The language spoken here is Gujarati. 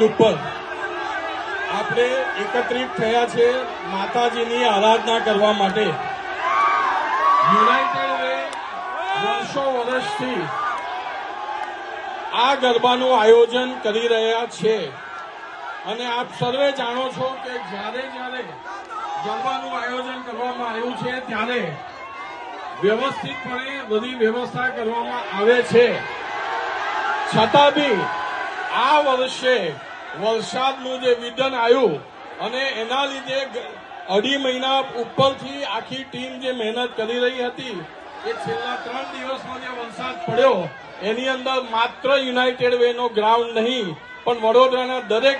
ઉપર આપણે એકત્રિત થયા છે માતાજીની આરાધના કરવા માટે. યુનાઇટેડ વર્ષો વર્ષથી આ ગરબાનું આયોજન કરી રહ્યા છે. અને આપ સર્વે જાણો છો કે જ્યારે જ્યારે જમવાનું આયોજન કરવામાં આવ્યું છે, ત્યારે વ્યવસ્થિતપણે બધી વ્યવસ્થા કરવામાં આવે છે. છતાં બી આ વર્ષે વરસાદનું જે વિધન આવ્યું અને એના લીધે અઢી મહિના ઉપરથી આખી ટીમ જે મહેનત કરી રહી હતી, એ છેલ્લા ત્રણ દિવસમાં જે વરસાદ પડ્યો, એની અંદર માત્ર યુનાઇટેડ વેનો ગ્રાઉન્ડ નહીં, પણ વડોદરાના દરેક